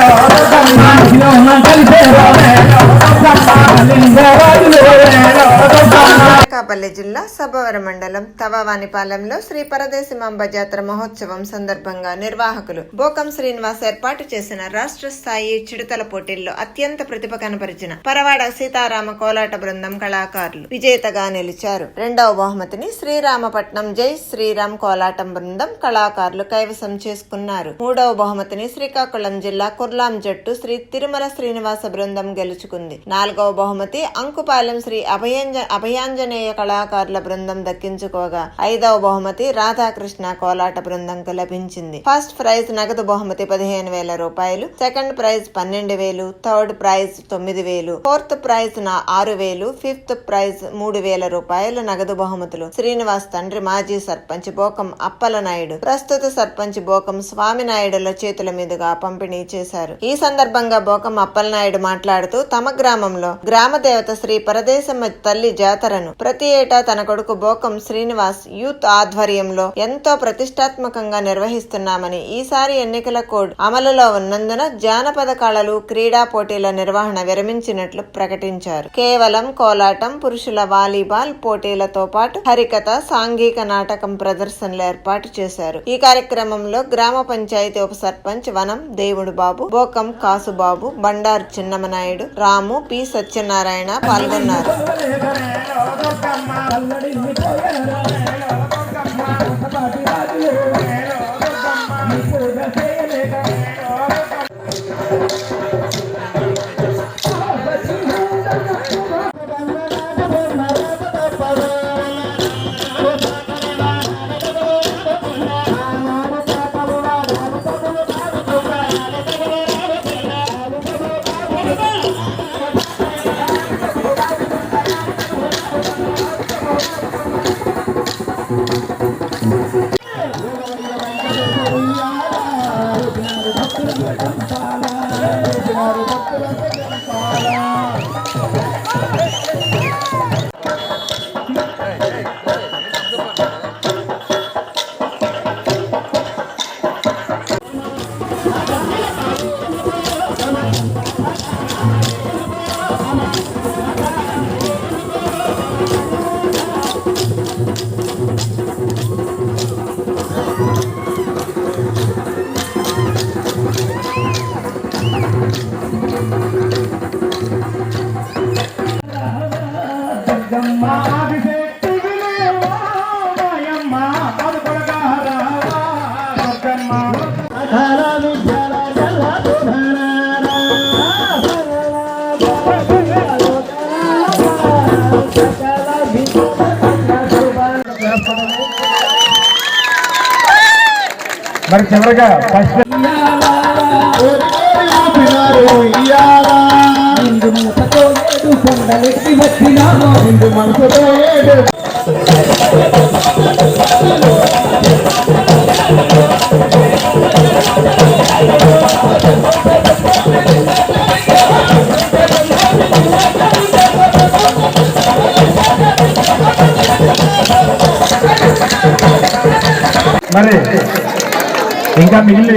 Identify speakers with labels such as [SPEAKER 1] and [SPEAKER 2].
[SPEAKER 1] సంబంధించిన కలిపే సంబంధించిన అనకాపల్లి జిల్లా సభవరం మండలం తవావానిపాలెంలో శ్రీ పరదేశమాంబ జాతర మహోత్సవం సందర్భంగా నిర్వాహకులు బోకం శ్రీనివాస్ ఏర్పాటు చేసిన రాష్ట్ర స్థాయి చిడతల పోటీల్లో అత్యంత ప్రతిభ కనపరిచిన పరవాడ సీతారామ కోలాట బృందం కళాకారులు విజేతగా నిలిచారు. రెండవ బహుమతిని శ్రీరామపట్నం జై శ్రీరామ్ కోలాటం బృందం కళాకారులు కైవసం చేసుకున్నారు. మూడవ బహుమతిని శ్రీకాకుళం జిల్లా కుర్లాం జట్టు శ్రీ తిరుమల శ్రీనివాస బృందం గెలుచుకుంది. నాలుగవ బహుమతి అంకుపాలెం శ్రీ అభయంజ అభయాంజనేయ కళాకారుల బృందం దక్కించుకోగా ఐదవ బహుమతి రాధాకృష్ణ కోలాట బృందంకు లభించింది. ఫస్ట్ ప్రైజ్ నగదు బహుమతి పదిహేను వేల రూపాయలు సెకండ్ ప్రైజ్ పన్నెండు వేలు థర్డ్ ప్రైజ్ తొమ్మిది వేలు ఫోర్త్ ప్రైజ్ నా ఆరు వేలు ఫిఫ్త్ ప్రైజ్ మూడు వేల రూపాయలు నగదు బహుమతులు. శ్రీనివాస్ తండ్రి మాజీ సర్పంచ్ బోకం అప్పల నాయుడు. ప్రస్తుత సర్పంచ్ బోకం స్వామినాయుడుల చేతుల మీదుగా పంపిణీ చేశారు. ఈ సందర్భంగా బోకం అప్పలనాయుడు మాట్లాడుతూ తమ గ్రామంలో గ్రామ దేవత శ్రీ పరదేశమ్మ తల్లి జాతరను ప్రతి ఏటా తన కొడుకు బోకం శ్రీనివాస్ యూత్ ఆధ్వర్యంలో ఎంతో ప్రతిష్టాత్మకంగా నిర్వహిస్తున్నామని ఈసారి ఎన్నికల కోడ్ అమలులో ఉన్నందున జానపద కళలు క్రీడా పోటీల నిర్వహణ విరమించినట్లు ప్రకటించారు. కేవలం కోలాటం పురుషుల వాలీబాల్ పోటీలతో పాటు హరికథ సాంఘిక నాటకం ప్రదర్శనలు ఏర్పాటు చేశారు. ఈ కార్యక్రమంలో గ్రామ పంచాయతీ ఉప సర్పంచ్ వనం దేవుడు బాబు బోకం కాసుబాబు బండారు చిన్నమనాయుడు రాము పి సత్యనారాయణ పాల్గొన్నారు.
[SPEAKER 2] మరి చివరిగా ఫస్ట్
[SPEAKER 3] ఇందు మనసుతో ఏడు కొండలెక్కి వచ్చినామో ఇందు మనసుతో ఏడు
[SPEAKER 2] మరి ఇంకా మిగిలిన